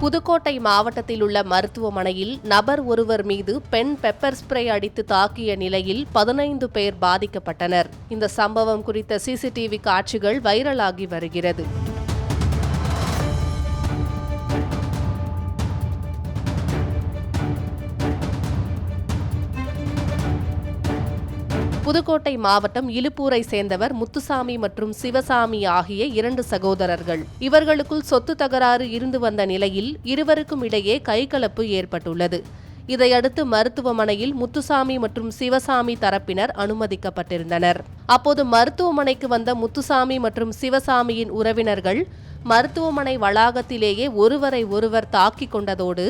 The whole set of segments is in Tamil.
புதுக்கோட்டை மாவட்டத்தில் உள்ள மருத்துவமனையில் நபர் ஒருவர் மீது பெண் பெப்பர் ஸ்ப்ரே அடித்து தாக்கிய நிலையில் பதினைந்து பேர் பாதிக்கப்பட்டனர். இந்த சம்பவம் குறித்த சிசிடிவி காட்சிகள் வைரலாகி வருகிறது. புதுக்கோட்டை மாவட்டம் இலுப்பூரை சேர்ந்தவர் முத்துசாமி மற்றும் சிவசாமி ஆகிய இரண்டு சகோதரர்கள். இவர்களுக்குள் சொத்து தகராறு இருந்து வந்த நிலையில் இருவருக்கும் இடையே கைகலப்பு ஏற்பட்டுள்ளது. இதையடுத்து மருத்துவமனையில் முத்துசாமி மற்றும் சிவசாமி தரப்பினர் அனுமதிக்கப்பட்டிருந்தனர். அப்போது மருத்துவமனைக்கு வந்த முத்துசாமி மற்றும் சிவசாமியின் உறவினர்கள் மருத்துவமனை வளாகத்திலேயே ஒருவரை ஒருவர் தாக்கிக் கொண்டதோடு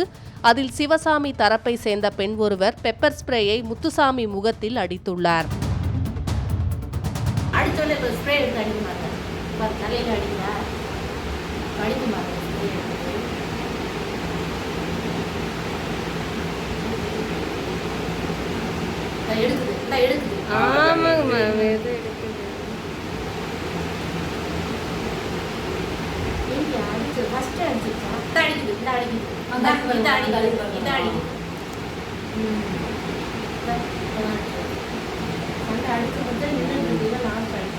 அதில் சிவசாமி தரப்பை சேர்ந்த பெண் ஒருவர் பெப்பர் ஸ்ப்ரேயை முத்துசாமி முகத்தில் அடித்துள்ளார். அடிச்சோடனே இப்போ ஸ்ப்ரே எடுத்து அடிக்க மாட்டேன். இப்போ தலையில் அடிக்கிறா அடிக்க மாட்டேன் ஸ்ப்ரே எடுத்து. எடுக்குது இந்த எடுக்குது. ஆமாங்க மேம் எது எடுக்குது. ஃபர்ஸ்ட் அடிச்சிருச்சா அடிக்குது இந்த அடிக்குது. இந்த இந்த அடிக்குது. இந்த அடிக்குது. சண்டை அடிச்சு மட்டும் நின்று நான் அடிக்குது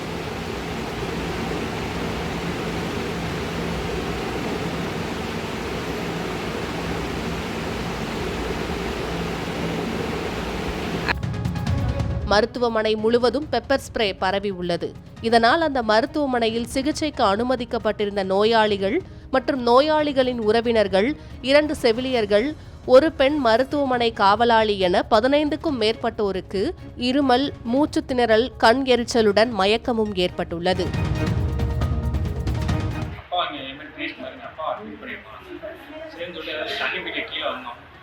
மருத்துவமனை முழுவதும் பெப்பர் ஸ்ப்ரே பரவி உள்ளது. இதனால் அந்த மருத்துவமனையில் சிகிச்சைக்கு அனுமதிக்கப்பட்டிருந்த நோயாளிகள் மற்றும் நோயாளிகளின் உறவினர்கள் இரண்டு செவிலியர்கள் ஒரு பெண் மருத்துவமனை காவலாளி என பதினைந்துக்கும் மேற்பட்டோருக்கு இருமல் மூச்சு திணறல் கண் எரிச்சலுடன் மயக்கமும் ஏற்பட்டுள்ளது.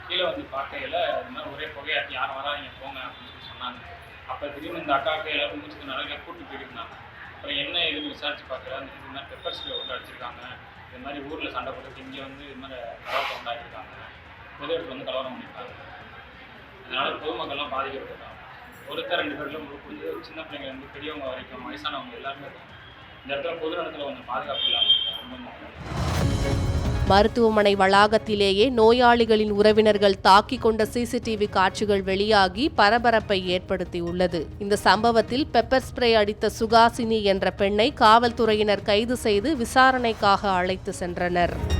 கீழே வந்து பார்க்கையில இந்த மாதிரி ஒரே புகையாட்டி யாரும் வராங்க போங்க அப்படின்னு சொல்லி சொன்னாங்க. அப்போ திடீர்னு இந்த அக்காவுக்கு எல்லாரும் மூச்சுக்கு நிறைய கூட்டு போயிருந்தாங்க அப்புறம் என்ன ஏதுன்னு விசாரிச்சு பார்க்குறாங்க இது மாதிரி பெப்பர் ஸ்ப்ரே உள்ள அடிச்சிருக்காங்க. இது மாதிரி ஊரில் சண்டை போட்டு இங்கே வந்து இது மாதிரி கலவரம் உண்டாக்கியிருக்காங்க. பொது இடத்துல வந்து கலவரம் பண்ணியிருக்காங்க. அதனால் பொதுமக்கள்லாம் பாதிக்கப்பட்டிருக்காங்க. ஒருத்தர் ரெண்டு பேர்ல முடிஞ்சு சின்ன பிள்ளைங்கலேருந்து பெரியவங்க வரைக்கும் வயசானவங்க எல்லாருமே இருக்காங்க. இந்த இடத்துல பொது இடத்துல கொஞ்சம் பாதுகாப்பு இல்லாமல் ரொம்ப மருத்துவமனை வளாகத்திலேயே நோயாளிகளின் உறவினர்கள் தாக்கிக் கொண்ட சிசிடிவி காட்சிகள் வெளியாகி பரபரப்பை ஏற்படுத்தியுள்ளது. இந்த சம்பவத்தில் பெப்பர் ஸ்ப்ரே அடித்த சுகாசினி என்ற பெண்ணை காவல்துறையினர் கைது செய்து விசாரணைக்காக அழைத்து சென்றனர்.